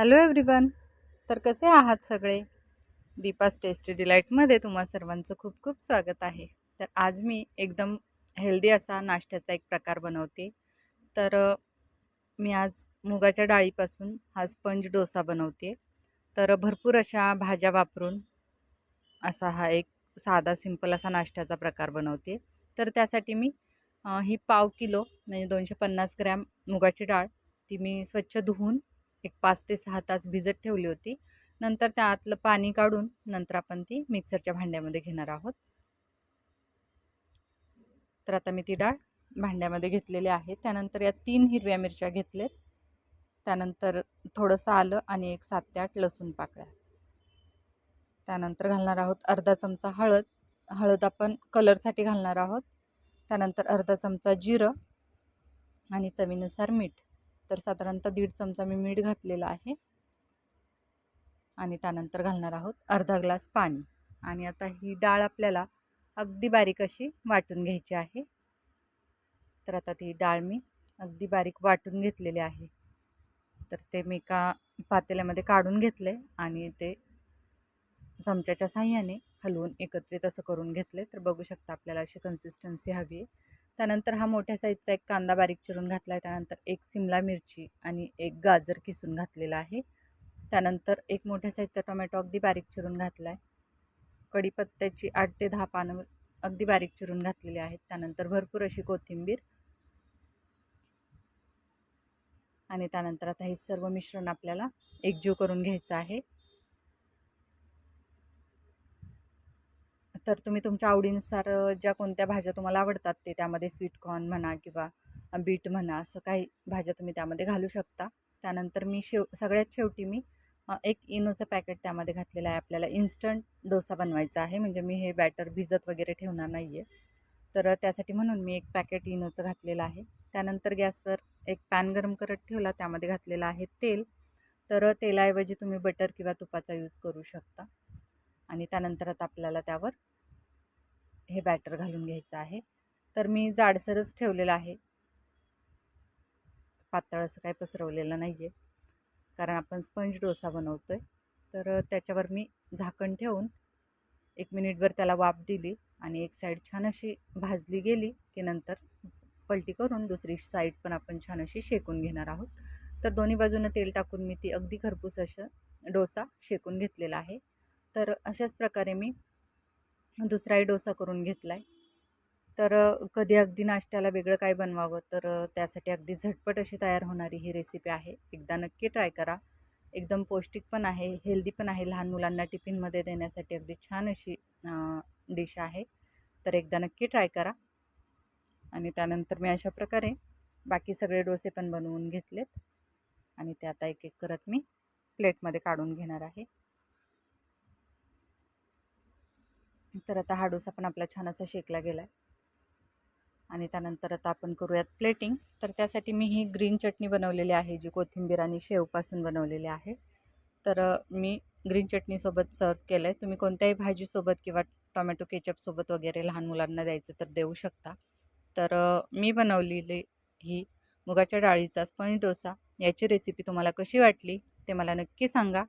Hello everyone तर कसे आहात सगळे? दीपास टेस्टी डिलाईटमध्ये तुम्हा सर्वांचं खूप खूप स्वागत आहे. तर आज मी एकदम हेल्दी असा नाश्त्याचा एक प्रकार बनवते. तर मी आज मुगाच्या डाळीपासून हा स्पंज डोसा बनवते. तर भरपूर अशा भाज्या वापरून असा हा एक साधा सिंपल असा नाश्त्याचा प्रकार बनवते. तर त्यासाठी मी ही पाव किलो म्हणजे दोनशे पन्नास ग्रॅम मुगाची डाळ ती मी स्वच्छ धुवून एक पाच ते सहा तास भिजत ठेवली होती. नंतर त्यातलं पाणी काढून नंतर आपण ती मिक्सरच्या भांड्यामध्ये घेणार आहोत. तर आता मी ती डाळ भांड्यामध्ये घेतलेली आहे. त्यानंतर या तीन हिरव्या मिरच्या घेतल्यात त्यानंतर थोडंसं आलं आणि एक सात ते आठ लसूण पाकळ्या. त्यानंतर घालणार आहोत अर्धा चमचा हळद. हळद आपण कलरसाठी घालणार आहोत. त्यानंतर अर्धा चमचा जिरं आणि चवीनुसार मीठ. तर साधारणतः दीड चमचा मी मीठ घातलेलं आहे. आणि त्यानंतर घालणार आहोत अर्धा ग्लास पाणी. आणि आता ही डाळ आपल्याला अगदी बारीक अशी वाटून घ्यायची आहे. तर आता ती डाळ मी अगदी बारीक वाटून घेतलेली आहे. तर ते मी एका पातेल्यामध्ये काढून घेतले आणि ते चमच्याच्या साह्याने हलवून एकत्रित असं करून घेतले तर बघू शकता आपल्याला अशी कन्सिस्टन्सी हवी आहे. त्यानंतर हा मोठ्या साईजचा एक कांदा बारीक चिरून घातला आहे त्यानंतर एक सिमला मिरची आणि एक गाजर किसून घातलेला आहे. त्यानंतर एक मोठ्या साईजचा टोमॅटो अगदी बारीक चिरून घातला आहे कढीपत्त्याची आठ ते दहा पानं अगदी बारीक चिरून घातलेली आहेत. त्यानंतर भरपूर अशी कोथिंबीर आणि त्यानंतर आता हे सर्व मिश्रण आपल्याला एकजीव करून घ्यायचं आहे. तर तुम्ही तुमच्या आवडीनुसार ज्या कोणत्या भाज्या तुम्हाला आवडतात ते त्यामध्ये स्वीटकॉर्न म्हणा किंवा बीट म्हणा असं काही भाज्या तुम्ही त्यामध्ये घालू शकता. त्यानंतर मी शेव सगळ्यात शेवटी मी एक इनोचं पॅकेट त्यामध्ये घातलेलं आहे. आपल्याला इन्स्टंट डोसा बनवायचा आहे. म्हणजे मी हे बॅटर भिजत वगैरे ठेवणार नाही आहे तर त्यासाठी म्हणून मी एक पॅकेट इनोचं घातलेलं आहे. त्यानंतर गॅसवर एक पॅन गरम करत ठेवला. त्यामध्ये घातलेलं आहे तेल. तर तेलाऐवजी तुम्ही बटर किंवा तुपाचा यूज करू शकता. आणि त्यानंतर आता आपल्याला त्यावर हे बॅटर घालून घ्यायचं आहे. तर मी जाडसरच ठेवलेलं आहे. पातळ असं काही पसरवलेलं नाही आहे कारण आपण स्पंज डोसा बनवतो आहे तर त्याच्यावर मी झाकण ठेवून एक मिनिटभर त्याला वाफ दिली आणि एक साईड छान अशी भाजली गेली की नंतर पलटी करून दुसरी साईड पण आपण छान अशी शेकून घेणार आहोत. तर दोन्ही बाजूनं तेल टाकून मी ती अगदी खरपूस असं डोसा शेकून घेतलेला आहे. तर अशाच प्रकारे मी दुसराही डोसा करून घेतला आहे तर कधी अगदी नाश्त्याला वेगळं काय बनवावं तर त्यासाठी अगदी झटपट अशी तयार होणारी ही रेसिपी आहे. एकदा नक्की ट्राय करा. एकदम पौष्टिक पण आहे हेल्दी पण आहे. लहान मुलांना टिफिनमध्ये देण्यासाठी अगदी छान अशी डिश आहे. तर एकदा नक्की ट्राय करा. आणि त्यानंतर मी अशा प्रकारे बाकी सगळे डोसे पण बनवून घेतलेत. आणि ते आता एक एक करत मी प्लेटमध्ये काढून घेणार आहे. तर आता हा डोसा पण आपला छान असा शेकला गेला आहे आणि त्यानंतर आता आपण करूयात प्लेटिंग तर त्यासाठी मी ही ग्रीन चटणी बनवलेली आहे जी कोथिंबीर आणि शेवपासून बनवलेली आहे. तर मी ग्रीन चटणीसोबत सर्व केलं आहे तुम्ही कोणत्याही भाजीसोबत किंवा टोमॅटो केचपसोबत वगैरे लहान मुलांना द्यायचं तर देऊ शकता. तर मी बनवलेली ही मुगाच्या डाळीचा स्पंज डोसा. याची रेसिपी तुम्हाला कशी वाटली ते मला नक्की सांगा.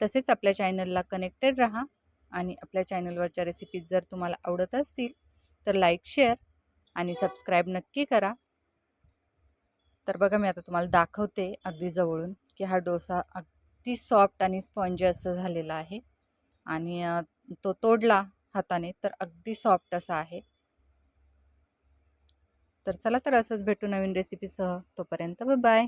तसेच आपल्या चॅनलला कनेक्टेड रहा. आणि आपल्या चॅनलवरच्या रेसिपीज जर तुम्हाला आवडत असतील तर लाईक शेअर आणि सबस्क्राईब नक्की करा. तर बघा मी आता तुम्हाला दाखवते अगदी जवळून की हा डोसा अगदी सॉफ्ट आणि स्पॉन्जी असं झालेला आहे. आणि तो तोडला हाताने तर अगदी सॉफ्ट असा आहे. तर चला तर असंच भेटू नवीन रेसिपीसह तोपर्यंत बाय